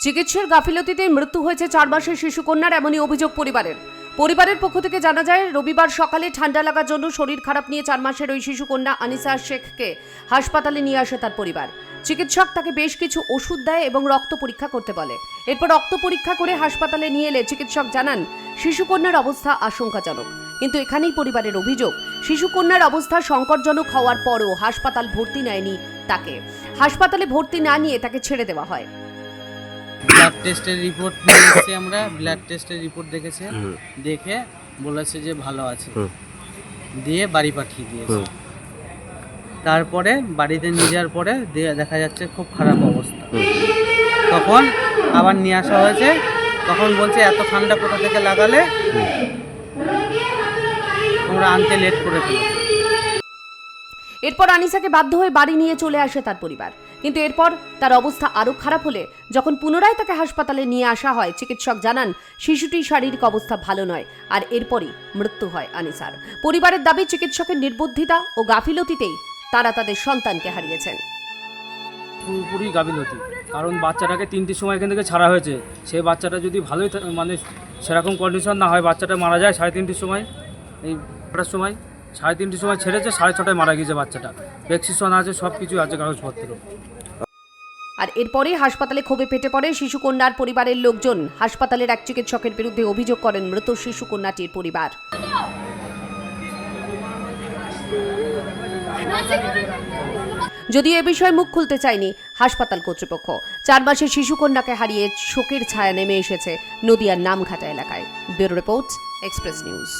চিকিৎসার গাফিলতিতে মৃত্যু হয়েছে চার মাসের শিশুকন্যার এমনই অভিযোগ পরিবারের। পরিবারের পক্ষ থেকে জানা যায়, রবিবার সকালে ঠান্ডা লাগার জন্য শরীর খারাপ নিয়ে চার মাসের ওই শিশুকন্যা আনিসা শেখকে হাসপাতালে নিয়ে আসে তার পরিবার। চিকিৎসক তাকে বেশ কিছু ওষুধ দেয় এবং রক্ত পরীক্ষা করতে বলে। এরপর রক্ত পরীক্ষা করে হাসপাতালে নিয়ে এলে চিকিৎসক জানান শিশুকন্যার অবস্থা আশঙ্কাজনক। কিন্তু এখানেই পরিবারের অভিযোগ শিশুকন্যার অবস্থা সংকটজনক হওয়ার পরও হাসপাতাল ভর্তি নেয়নি তাকে। হাসপাতালে ভর্তি না নিয়ে তাকে ছেড়ে দেওয়া হয়। ব্লাড টেস্টের রিপোর্ট নিয়ে এসেছি আমরা ব্লাড টেস্টের রিপোর্ট দেখেছে। দেখে বলেছে যে ভালো আছে। দিয়ে বাড়ি পাঠিয়ে দিয়েছে। তারপরে বাড়িতে নিয়ে যাওয়ার পরে দেখা যাচ্ছে খুব খারাপ অবস্থা। তখন আবার নিয়ে আসা হয়েছে। তখন বলছে এত ঠান্ডা কোথা থেকে লাগালে? তোমরা আনতে লেট করে ফেলেছো এরপর আনিসাকে বাধ্য হয়ে বাড়ি নিয়ে চলে আসে তার পরিবার। কিন্তু এরপর তার অবস্থা আরও খারাপ হলে যখন পুনরায় তাকে হাসপাতালে নিয়ে আসা হয় চিকিৎসক জানান শিশুটির শারীরিক অবস্থা ভালো নয় আর এরপরই মৃত্যু হয় আনিসার। পরিবারের দাবি চিকিৎসকের নির্বুদ্ধিতা ও গাফিলতিতেই তারা তাদের সন্তানকে হারিয়েছেন। পুরোপুরি গাফিলতি। কারণ বাচ্চাটাকে তিনটির সময় এখান থেকে ছাড়া হয়েছে। সে বাচ্চাটা যদি ভালোই মানে সেরকম কন্ডিশন না হয় বাচ্চাটা মারা যায় সাড়ে তিনটির সময় এই ছটার সময়, সাড়ে তিনটির সময় ছেড়েছে, সাড়ে ছটায় মারা গিয়েছে বাচ্চাটা। ভ্যাকসিন আছে, সব কিছু আছে কাগজপত্র আর এরপরে হাসপাতালে ক্ষোভে ফেটে পড়ে শিশুকন্যার পরিবারের লোকজন। হাসপাতালের এক চিকিৎসকের বিরুদ্ধে অভিযোগ করেন মৃত শিশুকন্যাটির পরিবার। যদিও এ বিষয়ে মুখ খুলতে চায়নি হাসপাতাল কর্তৃপক্ষ। চার মাসের শিশুকন্যাকে হারিয়ে শোকের ছায়া নেমে এসেছে নদিয়ার নামঘাটা এলাকায়। Bureau report express news